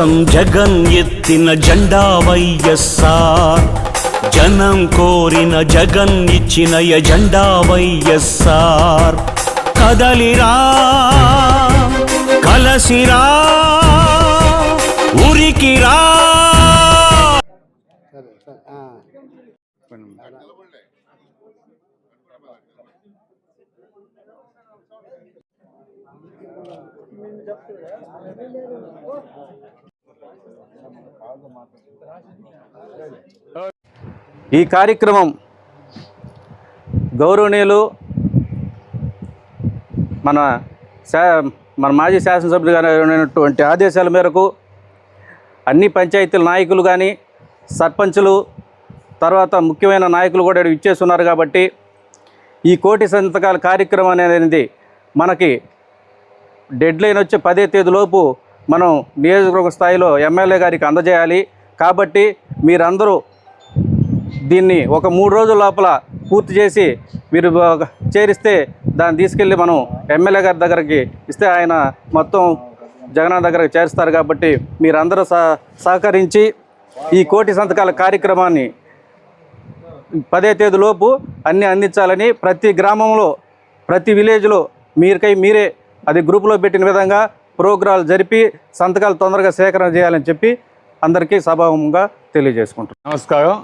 కోసం జగన్ ఎత్తిన జెండా వైఎస్ఆర్. జనం కోరిన జగన్ ఇచ్చిన ఎజెండా వైఎస్ఆర్. కదలిరా కలసిరా ఉరికిరా. సరే ఈ కార్యక్రమం గౌరవనీయులు మన శా మన మాజీ శాసనసభ్యులు గారైనటువంటి ఆదేశాల మేరకు అన్ని పంచాయతీల నాయకులు కానీ సర్పంచులు తర్వాత ముఖ్యమైన నాయకులు కూడా ఇచ్చేస్తున్నారు కాబట్టి ఈ కోటి సంతకాల కార్యక్రమం అనేది మనకి డెడ్ లైన్ వచ్చే పదే తేదీలోపు మనం నియోజకవర్గ స్థాయిలో ఎమ్మెల్యే గారికి అందజేయాలి. కాబట్టి మీరందరూ దీన్ని ఒక మూడు రోజుల లోపల పూర్తి చేసి మీరు చేరిస్తే దాన్ని తీసుకెళ్ళి మనం ఎమ్మెల్యే గారి దగ్గరికి ఇస్తే ఆయన మొత్తం జగన్ దగ్గరకు చేరుస్తారు కాబట్టి మీరందరూ సహ సహకరించి ఈ కోటి సంతకాల కార్యక్రమాన్ని పదే తేదీలోపు అన్నీ అందించాలని ప్రతి గ్రామంలో ప్రతి విలేజ్లో మీరికై మీరే అది గ్రూపులో పెట్టిన విధంగా ప్రోగ్రాలు జరిపి సంతకాలు తొందరగా సేకరణ చేయాలని చెప్పి అందరికీ సభాముగా తెలియజేసుకుంటున్నాను నమస్కారం.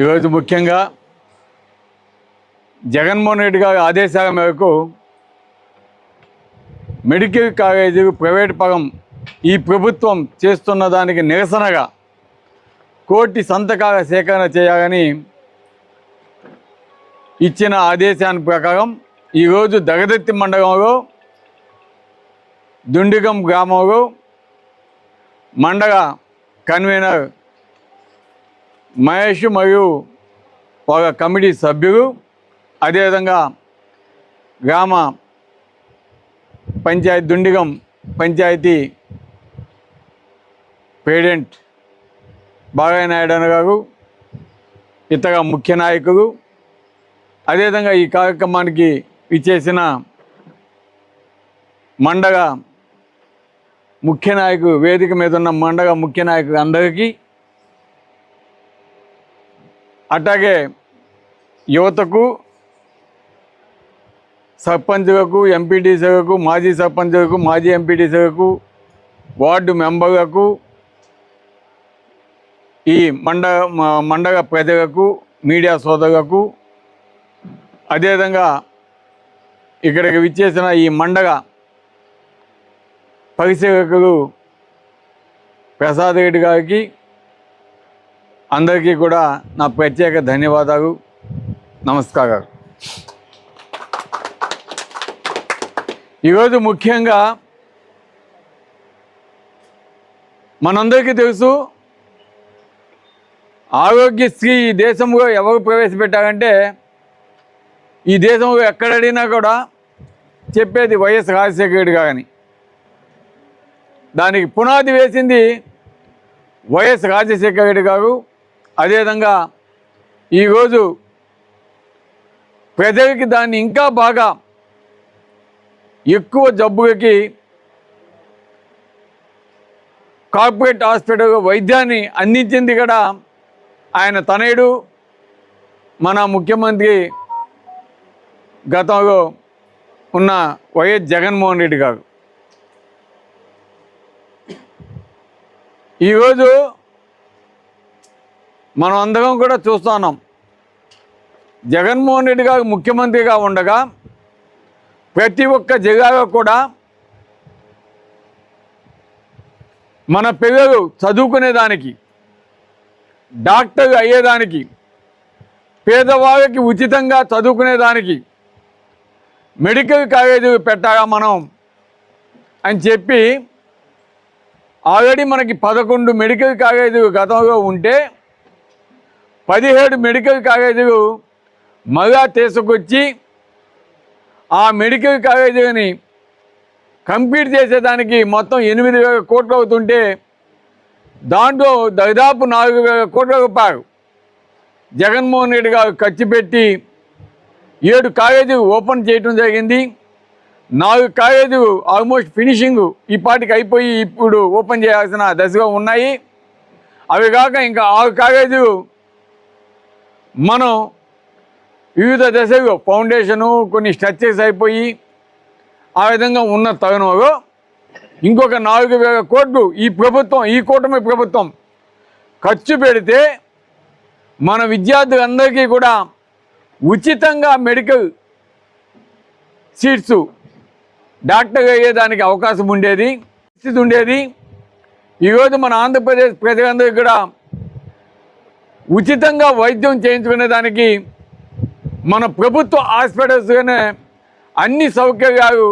ఈరోజు ముఖ్యంగా జగన్మోహన్ రెడ్డి గారి ఆదేశాల మేరకు మెడికల్ కాలేజీ ప్రైవేట్ పరం ఈ ప్రభుత్వం చేస్తున్న దానికి నిరసనగా కోటి సంతకాల సేకరణ చేయాలని ఇచ్చిన ఆదేశాన్ని ప్రకారం ఈరోజు దగదత్తి మండలంలో దుండిగం గ్రామంలో మండగ కన్వీనర్ మహేష్ మరియు ఒక కమిటీ సభ్యులు అదేవిధంగా గ్రామ పంచాయతీ దుండిగం పంచాయతీ ప్రెసిడెంట్ బాగాయ నాయుడు గారు ఇతర ముఖ్య నాయకులు అదేవిధంగా ఈ కార్యక్రమానికి ఇచ్చేసిన మండగ ముఖ్య నాయకుడు వేదిక మీద ఉన్న మండగ ముఖ్య నాయకులు అందరికీ అట్లాగే యువతకు సర్పంచులకు ఎంపీటీసీలకు మాజీ సర్పంచ్కు మాజీ ఎంపీటీసీలకు వార్డు మెంబర్లకు ఈ మండ మండగ ప్రజలకు మీడియా సోదరులకు అదేవిధంగా ఇక్కడికి విచ్చేసిన ఈ మండగ పరిశీలకులు ప్రసాద్ రెడ్డి గారికి అందరికీ కూడా నా ప్రత్యేక ధన్యవాదాలు. నమస్కారాలు. ఈరోజు ముఖ్యంగా మనందరికీ తెలుసు ఆరోగ్యశ్రీ ఈ దేశంలో ఎవరు ప్రవేశపెట్టారంటే ఈ దేశంలో ఎక్కడ అడిగినా కూడా చెప్పేది వైఎస్ రాజశేఖర రెడ్డి గారని. దానికి పునాది వేసింది వైఎస్ రాజశేఖర రెడ్డి గారు. అదేవిధంగా ఈరోజు ప్రజలకి దాన్ని ఇంకా బాగా ఎక్కువ జబ్బులకి కార్పొరేట్ హాస్పిటల్ వైద్యాన్ని అందించింది కూడా ఆయన తనయుడు. మన ముఖ్యమంత్రి గతంలో ఉన్న వైఎస్ జగన్మోహన్ రెడ్డి గారు. ఈరోజు మనం అందరం కూడా చూస్తున్నాం జగన్మోహన్ రెడ్డి గారు ముఖ్యమంత్రిగా ఉండగా ప్రతి ఒక్క జిల్లాలో కూడా మన పిల్లలు చదువుకునేదానికి డాక్టర్ అయ్యేదానికి పేదవాళ్ళకి ఉచితంగా చదువుకునేదానికి మెడికల్ కాలేజీలు పెట్టాగా మనం అని చెప్పి ఆల్రెడీ మనకి పదకొండు మెడికల్ కాలేజీలు గతంలో ఉంటే పదిహేడు మెడికల్ కాలేజీలు మళ్ళా తీసుకొచ్చి ఆ మెడికల్ కాలేజీని కంప్లీట్ చేసేదానికి మొత్తం ఎనిమిది వేల కోట్లు అవుతుంటే దాంట్లో దాదాపు నాలుగు వేల కోట్ల రూపాయలు జగన్మోహన్ రెడ్డి గారు ఖర్చు పెట్టి ఏడు కాలేజీలు ఓపెన్ చేయడం జరిగింది. నాలుగు కాలేజు ఆల్మోస్ట్ ఫినిషింగ్ ఈ పాటికి అయిపోయి ఇప్పుడు ఓపెన్ చేయాల్సిన దశగా ఉన్నాయి. అవి కాక ఇంకా ఆరు కాలేజు మనం వివిధ దశలు ఫౌండేషను కొన్ని స్ట్రక్చర్స్ అయిపోయి ఆ విధంగా ఉన్న తరుణంలో ఇంకొక నాలుగు వేల కోట్లు ఈ ప్రభుత్వం ఈ కూటమి ప్రభుత్వం ఖర్చు పెడితే మన విద్యార్థులందరికీ కూడా ఉచితంగా మెడికల్ సీట్స్ డాక్టర్ అయ్యేదానికి అవకాశం ఉండేది పరిస్థితి ఉండేది. ఈరోజు మన ఆంధ్రప్రదేశ్ ప్రజలందరూ కూడా ఉచితంగా వైద్యం చేయించుకునే దానికి మన ప్రభుత్వ హాస్పిటల్స్లోనే అన్ని సౌకర్యాలు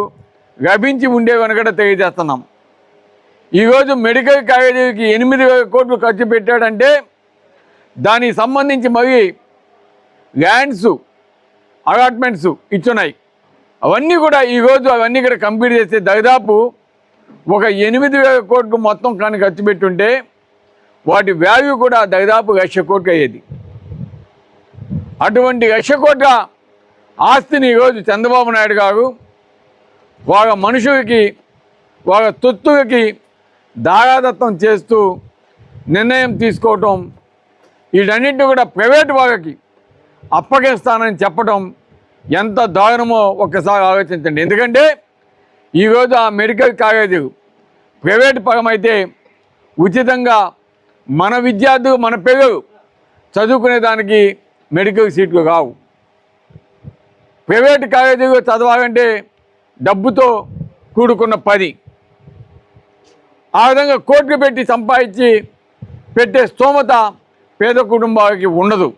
లభించి ఉండేవని కూడా తెలియజేస్తున్నాం. ఈరోజు మెడికల్ కాలేజీకి ఎనిమిది వేల కోట్లు ఖర్చు పెట్టాడంటే దానికి సంబంధించి మరి ల్యాండ్స్ అలాట్మెంట్స్ ఇచ్చున్నాయి. అవన్నీ కూడా ఈరోజు అవన్నీ కూడా కంప్లీట్ చేస్తే దాదాపు ఒక ఎనిమిది వేల కోట్లు మొత్తం కానీ ఖర్చు పెట్టుంటే వాటి వాల్యూ కూడా దాదాపు లక్ష కోట్లు అయ్యేది. అటువంటి లక్ష కోట్ల ఆస్తిని ఈరోజు చంద్రబాబు నాయుడు గారు వాళ్ళ మనుషులకి వాళ్ళ తొత్తులకి దారాదత్తం చేస్తూ నిర్ణయం తీసుకోవటం వీటన్నింటినీ కూడా ప్రైవేట్ వాళ్ళకి అప్పగిస్తానని చెప్పటం ఎంత దారుణమో ఒక్కసారి ఆలోచించండి. ఎందుకంటే ఈరోజు ఆ మెడికల్ కాలేజీలు ప్రైవేట్ పరమైతే ఉచితంగా మన విద్యార్థులు మన పిల్లలు చదువుకునే దానికి మెడికల్ సీట్లు కావు ప్రైవేట్ కాలేజీలో చదవాలంటే డబ్బుతో కూడుకున్న పని. ఆ విధంగా కోట్లు పెట్టి సంపాదించి పెట్టే స్తోమత పేద కుటుంబాలకి ఉండదు.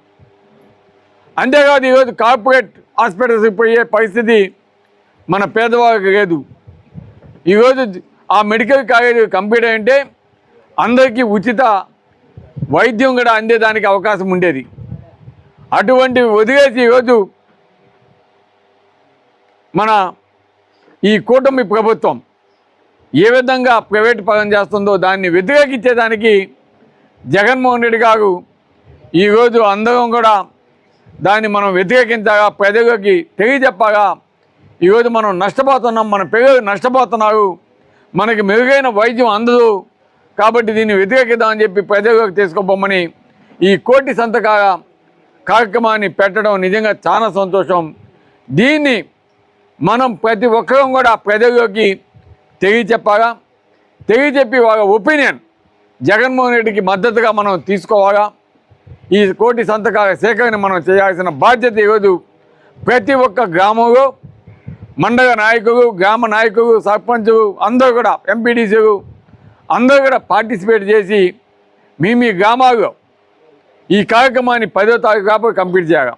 అంతేకాదు ఈరోజు కార్పొరేట్ హాస్పిటల్స్కి పోయే పరిస్థితి మన పేదవాళ్ళకి లేదు. ఈరోజు ఆ మెడికల్ కాలేజ్ కంప్లీట్ అంటే అందరికీ ఉచిత వైద్యం కూడా అందేదానికి అవకాశం ఉండేది. అటువంటి వదిలేసి ఈరోజు మన ఈ కూటమి ప్రభుత్వం ఏ విధంగా ప్రైవేట్ పరం చేస్తుందో దాన్ని వ్యతిరేకించేదానికి జగన్మోహన్ రెడ్డి గారు ఈరోజు అందరం కూడా దాన్ని మనం వ్యతిరేకించగా ప్రజలకి తెలియజెప్పగా ఈరోజు మనం నష్టపోతున్నాం మన పిల్లలు నష్టపోతున్నారు మనకి మెరుగైన వైద్యం అందదు కాబట్టి దీన్ని వ్యతిరేకిద్దామని చెప్పి ప్రజలకు తీసుకోబోమని ఈ కోటి సంతకాల కార్యక్రమాన్ని పెట్టడం నిజంగా చాలా సంతోషం. దీన్ని మనం ప్రతి ఒక్కరం కూడా ప్రజల్లోకి తెలియచెప్పాగా తెలియచెప్పి వాళ్ళ ఒపీనియన్ జగన్మోహన్ రెడ్డికి మద్దతుగా మనం తీసుకోవాలా ఈ కోటి సంతకాల సేకరణ మనం చేయాల్సిన బాధ్యత ఈరోజు ప్రతి ఒక్క గ్రామంలో మండల నాయకులు గ్రామ నాయకులు సర్పంచులు అందరూ కూడా ఎంపీడీసీలు అందరూ కూడా పార్టిసిపేట్ చేసి మీ మీ గ్రామాల్లో ఈ కార్యక్రమాన్ని పదో తారీఖు కాబట్టి కంప్లీట్ చేయాలి.